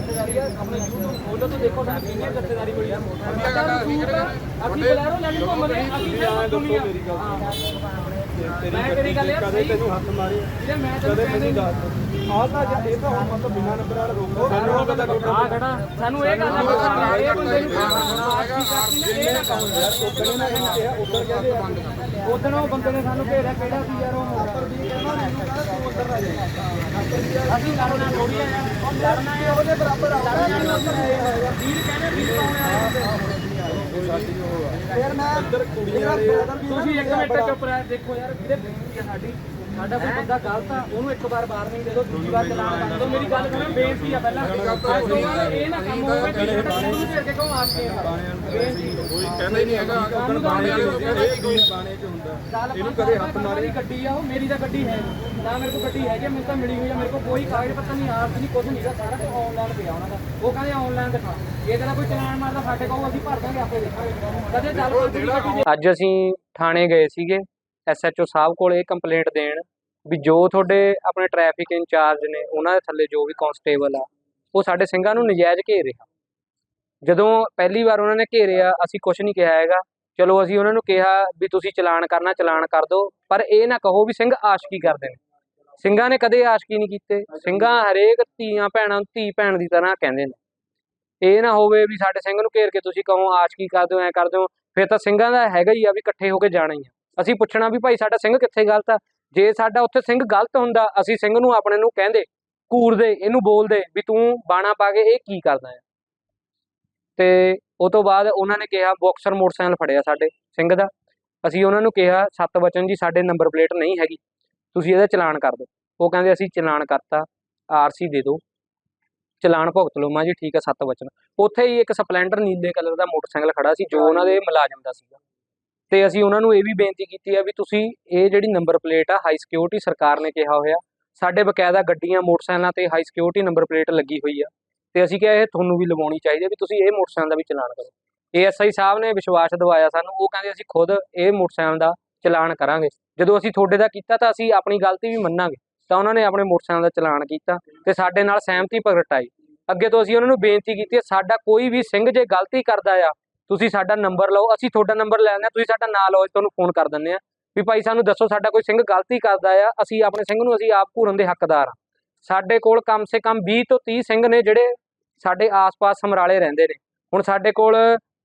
ਖੋਲੋ ਤਾਂ ਦੇਖੋ ਸਾਨੂੰ ਕਿੰਨੀ ਜੱਥੇਦਾਰੀ ਮਿਲੀ ਆ। ਸਾਡਾ ਸੂਟ ਆ, ਅਸੀਂ ਬਲੈਰੋ ਲੈ ਕੇ ਘੁੰਮਦੇ ਅਸੀਂ ਫਿਰ ਦੁਨੀਆ ਮੈਂ ਤੇਰੀ ਗੱਲ ਯਾਰ ਕਦੇ ਤੈਨੂੰ ਹੱਥ ਮਾਰੇ ਵੀਰੇ ਮੈਂ ਕਦੇ ਤੈਨੂੰ ਕਹਿੰਦਾ ਦੱਸ ਆਹ ਤਾਂ ਜੇ- ਇਹ ਤਾਂ ਹੁਣ ਮਤਲਬ ਬਿਨਾਂ ਨੰਬਰ ਵਾਲਾ ਰੋਕੋ ਸਾਨੂੰ ਉਹ ਪਤਾ ਆ ਖੜਾ ਸਾਨੂੰ ਇਹ ਗੱਲ ਆ ਵੀ ਸਾਨੂੰ ਇਹ ਬੰਦੇ ਨੂੰ ਨਾ ਇਹ ਨਾ ਕਹੋ ਯਾਰ ਉਦੋਂ ਨੇ ਇਹਨੂੰ ਕਿਹਾ ਉਦੋਂ ਕਹਿੰਦੇ ਉਦੋਂ ਉਹ ਬੰਦੇ ਨੇ ਸਾਨੂੰ ਘੇਰਿਆ ਕਿਹੜਾ ਸੀ ਯਾਰ ਉਹ ਅਸੀਂ ਲੜਨਾ ਥੋੜੀ ਆ ਯਾਰ ਲੜਨਾ ਹੈ ਉਹਦੇ ਬਰਾਬਰ ਆ ਵੀਰ ਕਹਿੰਦੇ ਵੀਰ ਪਾਉਣੇ ਆ ਫਿਰ ਮੈਂ ਅੰਦਰ ਕੁੜੀਆਂ ਵਾਲੇ ਤੁਸੀਂ ਇੱਕ ਮਿੰਟ ਚੁੱਪ ਰਹਿ ਦੇਖੋ ਯਾਰ ਵੀਰੇ ਬੇਨਤੀ ਹੈ ਸਾਡੀ ਸਾਡਾ ਕੋਈ ਬੰਦਾ ਗਲਤ ਆ ਉਹਨੂੰ ਇੱਕ ਵਾਰ ਬਾਹਰ ਨਹੀਂ ਦੇ ਦਿਓ ਦੂਜੀ ਵਾਰ ਚਲਾਨ ਕਰ ਦਿਓ। ਮੇਰੀ ਗੱਲ ਸੁਣੋ ਬੇਨਤੀ ਆ ਪਹਿਲਾਂ। ਅੱਜ ਤੋਂ ਬਾਅਦ ਇਹ ਨਾ ਕੰਮ ਹੋਵੇ ਕਿ ਜਿਹੜਾ ਨੂੰ ਫਿਰ ਕੇ ਕਹੋ ਆਸਕੇ ਬੇਨਤੀ ਕੋਈ ਕਹਿੰਦਾ ਹੀ ਨਹੀਂ ਹੈਗਾ ਉਦੋਂ ਬਾਣੇ ਚ ਇਹ ਕੋਈ ਬਾਣੇ ਚ ਹੁੰਦਾ। ਇਹਨੂੰ ਕਦੇ ਹੱਥ ਮਾਰੇ। ਗੱਡੀ ਆ ਉਹ ਮੇਰੀ ਤਾਂ ਗੱਡੀ ਹੈ ਨੀ। ਮੇਰੇ ਕੋਲ ਗੱਡੀ ਹੈਗੀ ਆ, ਮੈਨੂੰ ਤਾਂ ਮਿਲੀ ਹੋਈ ਆ ਮੇਰੇ ਕੋਲ ਕੋਈ ਕਾਗਜ਼ ਪੱਤਰ ਨਹੀਂ ਆਰਸ ਨਹੀਂ ਕੁਝ ਨਹੀਂ ਸਾਰਾ ਕੁਝ ਆਨਲਾਈਨ ਪਿਆ ਉਹਨਾਂ ਦਾ। ਉਹ ਕਹਿੰਦੇ ਆਨਲਾਈਨ ਦਿਖਾ। ਜੇ ਤੇਰਾ ਕੋਈ ਚਲਾਨ ਮਾਰਦਾ ਸਾਡੇ ਕੋਲ ਅਸੀਂ ਭਰ ਦਾਂਗੇ ਆਪੇ ਦੇਖਾਂਗੇ। ਕਦੇ ਚੱਲ ਅੱਜ ਅਸੀਂ ਥਾਣੇ ਗਏ ਸੀਗੇ। ਐਸਐਚਓ ਸਾਹਿਬ ਕੋਲ ਇਹ ਕੰਪਲੇਂਟ ਦੇਣ ਵੀ ਜੋ ਤੁਹਾਡੇ ਆਪਣੇ ਟ੍ਰੈਫਿਕ ਇੰਚਾਰਜ ਨੇ ਉਹਨਾਂ ਦੇ ਥੱਲੇ ਜੋ ਵੀ ਕਾਂਸਟੇਬਲ ਆ, ਉਹ ਸਾਡੇ ਸਿੰਘਾਂ ਨੂੰ ਨਜਾਇਜ਼ ਘੇਰ ਰਿਹਾ। ਜਦੋਂ ਪਹਿਲੀ ਵਾਰ ਉਹਨਾਂ ਨੇ ਘੇਰਿਆ, ਅਸੀਂ ਕੁਝ ਨਹੀਂ ਕਿਹਾ ਹੈਗਾ। ਚਲੋ ਅਸੀਂ ਉਹਨਾਂ ਨੂੰ ਕਿਹਾ ਵੀ ਤੁਸੀਂ ਚਲਾਨ ਕਰਨਾ, ਚਲਾਨ ਕਰ ਦਿਓ, ਪਰ ਇਹ ਨਾ ਕਹੋ ਵੀ ਸਿੰਘ ਆਸ਼ਕੀ ਕਰਦੇ ਨੇ। ਸਿੰਘਾਂ ਨੇ ਕਦੇ ਆਸ਼ਕੀ ਨਹੀਂ ਕੀਤੇ। ਸਿੰਘਾਂ ਹਰੇਕ ਧੀਆਂ ਭੈਣਾਂ ਨੂੰ ਧੀ ਭੈਣ ਦੀ ਤਰ੍ਹਾਂ ਕਹਿੰਦੇ ਨੇ। ਇਹ ਨਾ ਹੋਵੇ ਵੀ ਸਾਡੇ ਸਿੰਘ ਨੂੰ ਘੇਰ ਕੇ ਤੁਸੀਂ ਕਹੋ ਆਸ਼ਕੀ ਕਰਦੇ ਹੋ ਐ ਕਰਦੇ ਹੋ ਫਿਰ ਤਾਂ ਸਿੰਘਾਂ ਦਾ ਹੈਗਾ ਹੀ ਆ ਵੀ ਇਕੱਠੇ ਹੋ ਕੇ ਜਾਣਾ ਹੀ ਆ। ਅਸੀਂ ਪੁੱਛਣਾ ਵੀ ਭਾਈ ਸਾਡਾ ਸਿੰਘ ਕਿੱਥੇ ਗਲਤ ਆ? ਜੇ ਸਾਡਾ ਉੱਥੇ ਸਿੰਘ ਗਲਤ ਹੁੰਦਾ ਅਸੀਂ ਸਿੰਘ ਨੂੰ ਆਪਣੇ ਨੂੰ ਕਹਿੰਦੇ ਘੂਰਦੇ ਇਹਨੂੰ ਬੋਲਦੇ ਵੀ ਤੂੰ ਬਾਣਾ ਪਾ ਕੇ ਇਹ ਕੀ ਕਰਦਾ ਹੈ ਤੇ ਉਹ ਤੋਂ ਬਾਅਦ ਉਹਨਾਂ ਨੇ ਕਿਹਾ ਬਾਕਸਰ ਮੋਟਰਸਾਈਕਲ ਫੜਿਆ ਸਾਡੇ ਸਿੰਘ ਦਾ। ਅਸੀਂ ਉਹਨਾਂ ਨੂੰ ਕਿਹਾ ਸੱਤ ਵਚਨ ਜੀ ਸਾਡੇ ਨੰਬਰ ਪਲੇਟ ਨਹੀਂ ਹੈਗੀ ਤੁਸੀਂ ਇਹਦਾ ਚਲਾਨ ਕਰ ਦਿਓ। ਉਹ ਕਹਿੰਦੇ ਅਸੀਂ ਚਲਾਨ ਕਰਤਾ ਆਰਸੀ ਦੇ ਦਿਓ। ਚਲਾਨ ਭੁਗਤ ਲਓ ਮੈਂ ਜੀ ਠੀਕ ਹੈ ਸੱਤ ਵਚਨ ਉੱਥੇ ਹੀ ਇੱਕ ਸਪਲੈਂਡਰ ਨੀਲੇ ਕਲਰ ਦਾ ਮੋਟਰਸਾਈਕਲ ਖੜਾ ਸੀ ਜੋ ਉਹਨਾਂ ਦੇ ਮੁਲਾਜ਼ਮ ਦਾ ਸੀਗਾ। ਤੇ ਅਸੀਂ ਉਹਨਾਂ ਨੂੰ ਇਹ ਵੀ ਬੇਨਤੀ ਕੀਤੀ ਆ ਵੀ ਤੁਸੀਂ ਇਹ ਜਿਹੜੀ ਨੰਬਰ ਪਲੇਟ ਆ ਹਾਈ ਸਿਕਿਉਰਿਟੀ ਸਰਕਾਰ ਨੇ ਕਿਹਾ ਹੋਇਆ, ਸਾਡੇ ਬਕਾਇਦਾ ਗੱਡੀਆਂ, ਮੋਟਰਸਾਈਕਲਾਂ ਤੇ ਹਾਈ ਸਿਕਿਉਰਿਟੀ ਨੰਬਰ ਪਲੇਟ ਲੱਗੀ ਹੋਈ ਆ, ਤੇ ਅਸੀਂ ਕਿਹਾ ਇਹ ਤੁਹਾਨੂੰ ਵੀ ਲਵਾਉਣੀ ਚਾਹੀਦੀ ਹੈ ਵੀ ਤੁਸੀਂ ਇਹ ਮੋਟਰਸਾਈਕਲ ਦਾ ਵੀ ਚਲਾਨ ਕਰੋ। ਏਐਸਆਈ ਸਾਹਿਬ ਨੇ ਵਿਸ਼ਵਾਸ ਦਿਵਾਇਆ ਸਾਨੂੰ, ਉਹ ਕਹਿੰਦੇ ਅਸੀਂ ਖੁਦ ਇਹ ਮੋਟਰਸਾਈਕਲ ਦਾ ਚਲਾਨ ਕਰਾਂਗੇ। ਜਦੋਂ ਅਸੀਂ ਤੁਹਾਡੇ ਦਾ ਕੀਤਾ ਤਾਂ ਅਸੀਂ ਆਪਣੀ ਗਲਤੀ ਵੀ ਮੰਨਾਂਗੇ, ਤਾਂ ਉਹਨਾਂ ਨੇ ਆਪਣੇ ਮੋਟਰਸਾਈਕਲ ਦਾ ਚਲਾਨ ਕੀਤਾ ਤੇ ਸਾਡੇ ਨਾਲ ਸਹਿਮਤੀ ਪ੍ਰਗਟਾਈ। ਅੱਗੇ ਤੋਂ ਅਸੀਂ ਉਹਨਾਂ ਨੂੰ ਬੇਨਤੀ ਕੀਤੀ ਸਾਡਾ ਕੋਈ ਵੀ ਸਿੰਘ ਜੇ ਗਲਤੀ ਕਰਦਾ ਆ ਤੁਸੀਂ ਸਾਡਾ ਨੰਬਰ ਲਓ, ਅਸੀਂ ਤੁਹਾਡਾ ਨੰਬਰ ਲੈ ਲੈਂਦੇ ਹਾਂ, ਤੁਸੀਂ ਸਾਡਾ ਨਾਂ ਲਓ ਤੁਹਾਨੂੰ ਫੋਨ ਕਰ ਦਿੰਦੇ ਆ ਵੀ ਭਾਈ ਸਾਨੂੰ ਦੱਸੋ ਸਾਡਾ ਕੋਈ ਸਿੰਘ ਗਲਤੀ ਕਰਦਾ ਆ, ਅਸੀਂ ਆਪਣੇ ਸਿੰਘ ਨੂੰ ਅਸੀਂ ਆਪ ਘੂਰਨ ਦੇ ਹੱਕਦਾਰ ਆ ਸਾਡੇ ਕੋਲ ਕਮ ਸੇ ਕਮ 20 ਤੋਂ 30 ਸਿੰਘ ਨੇ ਜਿਹੜੇ ਸਾਡੇ ਆਸ-ਪਾਸ ਸਮਰਾਲੇ ਰਹਿੰਦੇ ਨੇ। ਹੁਣ ਸਾਡੇ ਕੋਲ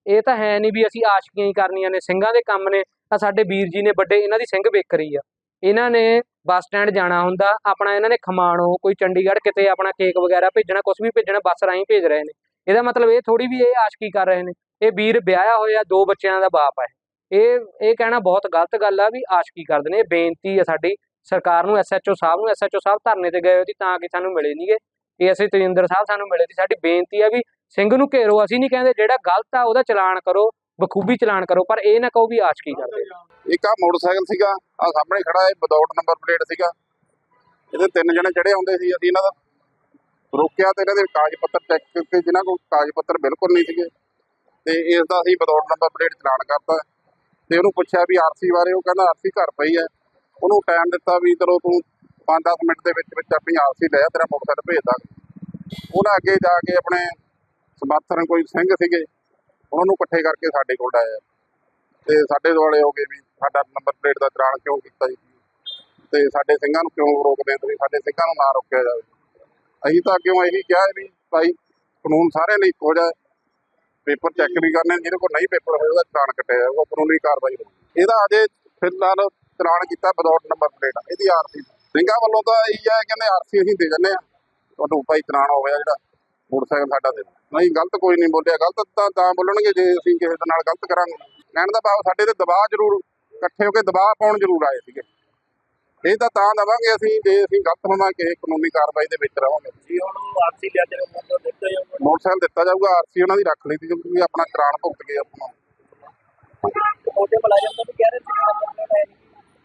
ਇਹ ਤਾਂ ਹੈ ਨਹੀਂ ਵੀ ਅਸੀਂ ਆਸ਼ਕੀਆਂ ਹੀ ਕਰਨੀਆਂ ਨੇ, ਸਿੰਘਾਂ ਦੇ ਕੰਮ ਨੇ। ਆ ਸਾਡੇ ਵੀਰ ਜੀ ਨੇ ਵੱਡੇ ਇਹਨਾਂ ਦੀ ਸਿੰਘ ਵੇਕਰੀ ਆ। ਇਹਨਾਂ ਨੇ ਬੱਸ ਸਟੈਂਡ ਜਾਣਾ ਹੁੰਦਾ, ਆਪਣਾ ਇਹਨਾਂ ਨੇ ਖਮਾਣੋ, ਕੋਈ ਚੰਡੀਗੜ੍ਹ ਕਿਤੇ ਆਪਣਾ ਕੇਕ ਵਗੈਰਾ ਭੇਜਣਾ ਕੁਝ ਵੀ ਭੇਜਣਾ, ਬੱਸ ਰਾਹੀਂ ਭੇਜ ਰਹੇ ਨੇ। ਇਹਦਾ ਮਤਲਬ ਇਹ ਥੋੜੀ ਵੀ ਇਹ ਆਸ਼ਕੀ ਕਰ ਰਹੇ ਨੇ। ਇਹ ਵੀਰ ਵਿਆਹਿਆ ਹੋਇਆ ਦੋ ਬੱਚਿਆਂ ਦਾ ਬਾਪ ਹੈ। ਇਹ ਇਹ ਕਹਿਣਾ ਬਹੁਤ ਗਲਤ ਗੱਲ ਆ ਵੀ ਆਸ਼ਕੀ ਕਰਦੇ ਨੇ ਬੇਨਤੀ ਹੈ ਸਾਡੀ। ਸਰਕਾਰ ਨੂੰ ਐਸਐਚਓ ਸਾਹਿਬ ਨੂੰ ਐਸਐਚਓ ਸਾਹਿਬ ਧਰਨੇ ਤੇ ਗਏ ਹੋਏ ਸੀ ਤਾਂ ਕਿ ਸਾਨੂੰ ਮਿਲੇ ਨਹੀਂਗੇ ਇਹ ਤਜਿੰਦਰ ਸਾਹਿਬ ਸਾਨੂੰ ਮਿਲੇ ਸੀ। ਸਾਡੀ ਬੇਨਤੀ ਆ ਵੀ ਸਿੰਘ ਨੂੰ ਘੇਰੋ, ਅਸੀਂ ਨਹੀਂ ਕਹਿੰਦੇ ਜਿਹੜਾ ਗਲਤ ਆ ਉਹਦਾ ਚਲਾਨ ਕਰੋ, ਬਖੂਬੀ ਚਲਾਨ ਕਰੋ, ਪਰ ਇਹ ਨਾ ਕਹੋ ਵੀ ਆਸ਼ਕੀ ਕਰਦੇ ਇੱਕ ਆ ਮੋਟਰਸਾਈਕਲ ਸੀਗਾ, ਆ ਸਾਹਮਣੇ ਖੜਾ ਹੈ ਵਿਦਆਊਟ ਨੰਬਰ ਪਲੇਟ ਸੀਗਾ। ਇਹਦੇ ਤਿੰਨ ਜਣੇ ਚੜੇ ਆਉਂਦੇ ਸੀ ਅਸੀਂ ਇਹਨਾਂ ਦਾ। ਰੋਕਿਆ ਤੇ ਇਹਨਾਂ ਦੇ ਕਾਗਜ਼ ਪੱਤਰ ਚੈੱਕ ਕੀਤੇ, ਜਿਨ੍ਹਾਂ ਕੋਲ ਕਾਗਜ਼ ਪੱਤਰ ਬਿਲਕੁਲ ਨਹੀਂ ਸੀਗੇ। ਤੇ ਇਸ ਦਾ ਅਸੀਂ ਬਦੌੜ ਨੰਬਰ ਪਲੇਟ ਚਲਾਨ ਕਰਤਾ ਤੇ ਉਹਨੂੰ ਪੁੱਛਿਆ ਵੀ ਆਰਸੀ ਬਾਰੇ, ਉਹ ਕਹਿੰਦਾ ਆਰਸੀ ਘਰ ਪਈ ਹੈ। ਉਹਨੂੰ ਟਾਈਮ ਦਿੱਤਾ ਵੀ ਚਲੋ ਤੂੰ 5-10 ਮਿੰਟ ਦੇ ਵਿੱਚ ਵਿੱਚ ਆਪਣੀ ਆਰਸੀ ਲੈ ਆ, ਤੇਰਾ ਮੋਟਰਸਾਈਕਲ ਭੇਜ ਦਾਂਗੇ। ਉਹਨਾਂ ਅੱਗੇ ਜਾ ਕੇ ਆਪਣੇ ਸਮਰਥਨ ਕੋਈ ਸਿੰਘ ਸੀਗੇ ਉਹਨਾਂ ਨੂੰ ਇਕੱਠੇ ਕਰਕੇ ਸਾਡੇ ਕੋਲ ਆਇਆ। ਤੇ ਸਾਡੇ ਦੁਆਲੇ ਹੋ ਗਏ ਵੀ ਸਾਡਾ ਨੰਬਰ ਪਲੇਟ ਦਾ ਚਲਾਨ ਕਿਉਂ ਕੀਤਾ ਜੀ? ਤੇ ਸਾਡੇ ਸਿੰਘਾਂ ਨੂੰ ਕਿਉਂ ਰੋਕਦੇ ਤੁਸੀਂ? ਸਾਡੇ ਸਿੰਘਾਂ ਨੂੰ ਨਾ ਰੋਕਿਆ ਜਾਵੇ। ਅਸੀਂ ਤਾਂ ਕਿਉਂ ਇਹੀ ਕਿਹਾ ਹੈ ਵੀ ਭਾਈ ਕਾਨੂੰਨ ਸਾਰਿਆਂ ਲਈ ਇੱਕੋ ਜਿਹਾ ਹੈ। ਪੇਪਰ ਚੈੱਕ ਵੀ ਕਰਨੇ, ਜਿਹਦੇ ਕੋਲ ਨਹੀਂ ਪੇਪਰ ਹੋਏ, ਉਹਦਾ ਚਲਾਨ ਕੱਟਿਆ ਜਾਊਗਾ, ਕਾਨੂੰਨੀ ਕਾਰਵਾਈ ਹੋਊਗੀ। ਇਹਦਾ ਅਜੇ ਫਿਲਹਾਲ ਚਲਾਨ ਕੀਤਾ ਵਿਦਆਊਟ ਨੰਬਰ ਪਲੇਟ ਇਹਦੀ ਆਰਸੀ ਸਿੰਘਾਂ ਵੱਲੋਂ ਤਾਂ ਇਹੀ ਹੈ ਕਹਿੰਦੇ ਆਰਸੀ ਅਸੀਂ ਦੇ ਜੰਨੇ ਆ। ਤੁਹਾਨੂੰ ਭਾਈ ਚਲਾਨ ਹੋ ਗਿਆ ਜਿਹੜਾ, ਮੋਟਰਸਾਈਕਲ ਸਾਡਾ ਦੇ ਨਹੀਂ, ਗਲਤ ਕੋਈ ਨਹੀਂ ਬੋਲਿਆ, ਗਲਤ ਤਾਂ ਤਾਂ ਬੋਲਣਗੇ ਜੇ ਅਸੀਂ ਕਿਸੇ ਦੇ ਨਾਲ ਗਲਤ ਕਰਾਂਗੇ। ਕਹਿਣ ਦਾ ਭਾਵ ਸਾਡੇ ਤੇ ਦਬਾਅ ਜ਼ਰੂਰ, ਇਕੱਠੇ ਹੋ ਕੇ ਦਬਾਅ ਪਾਉਣ ਜ਼ਰੂਰ ਆਏ ਸੀਗੇ। ਇਹ ਤਾਂ ਤਾਂ ਦਵਾਂਗੇ ਅਸੀਂ, ਜੇ ਅਸੀਂ ਗਲਤ ਹੋਵਾਂਗੇ ਕਾਨੂੰਨੀ ਕਾਰਵਾਈ ਦੇ ਵਿੱਚ ਰਹਾਂਗੇ ਆਰਸੀ ਲਿਆ ਦਿੱਤਾ ਜਾਊਗਾ ਮੋਟਰਸਾਈਕਲ ਦਿੱਤਾ ਜਾਊਗਾ ਆਰਸੀ ਉਹਨਾਂ ਦੀ ਰੱਖ ਲਈ ਸੀ ਕਿਉਂਕਿ ਆਪਣਾ ਚਲਾਨ ਭੁਗਤ ਗਏ ਆਪਣਾ ਮੁਲਾਜ਼ਮ ਵੀ ਕਹਿ ਰਹੇ ਸੀ।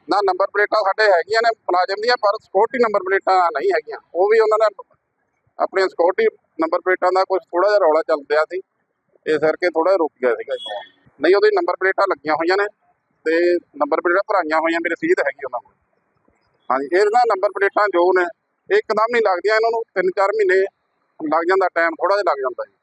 ਨਾ। ਨੰਬਰ ਪਲੇਟਾਂ ਸਾਡੇ ਹੈਗੀਆਂ ਨੇ ਮੁਲਾਜ਼ਮ ਦੀਆਂ ਪਰ ਸਿਕਿਉਰਿਟੀ ਨੰਬਰ ਪਲੇਟਾਂ ਨਹੀਂ ਹੈਗੀਆਂ। ਉਹ ਵੀ ਉਹਨਾਂ ਨੇ ਆਪਣੀਆਂ ਸਿਕਿਉਰਿਟੀ ਨੰਬਰ ਪਲੇਟਾਂ ਦਾ ਕੁਝ ਥੋੜਾ ਜਿਹਾ ਰੌਲਾ ਚੱਲ ਰਿਹਾ ਸੀ। ਇਸ ਕਰਕੇ ਥੋੜਾ ਰੁਕ ਗਿਆ ਸੀਗਾ। ਨਹੀਂ ਉਹਦੀ ਨੰਬਰ ਪਲੇਟਾਂ ਲੱਗੀਆਂ ਹੋਈਆਂ ਨੇ ਤੇ ਨੰਬਰ ਪਲੇਟਾਂ ਭਰਾਈਆਂ ਹੋਈਆਂ ਮੇਰੇ ਰਸੀਦ ਹੈਗੀ ਉਹਨਾਂ ਕੋਲ। ਹਾਂਜੀ ਇਹਦਾ ਨੰਬਰ ਪਲੇਟਾਂ ਜੋ ਨੇ ਇਹ ਇੱਕਦਮ ਨਹੀਂ ਲੱਗਦੀਆਂ ਇਹਨਾਂ ਨੂੰ 3-4 ਮਹੀਨੇ ਲੱਗ ਜਾਂਦਾ ਟਾਈਮ ਥੋੜਾ ਜਿਹਾ ਲੱਗ ਜਾਂਦਾ ਜੀ।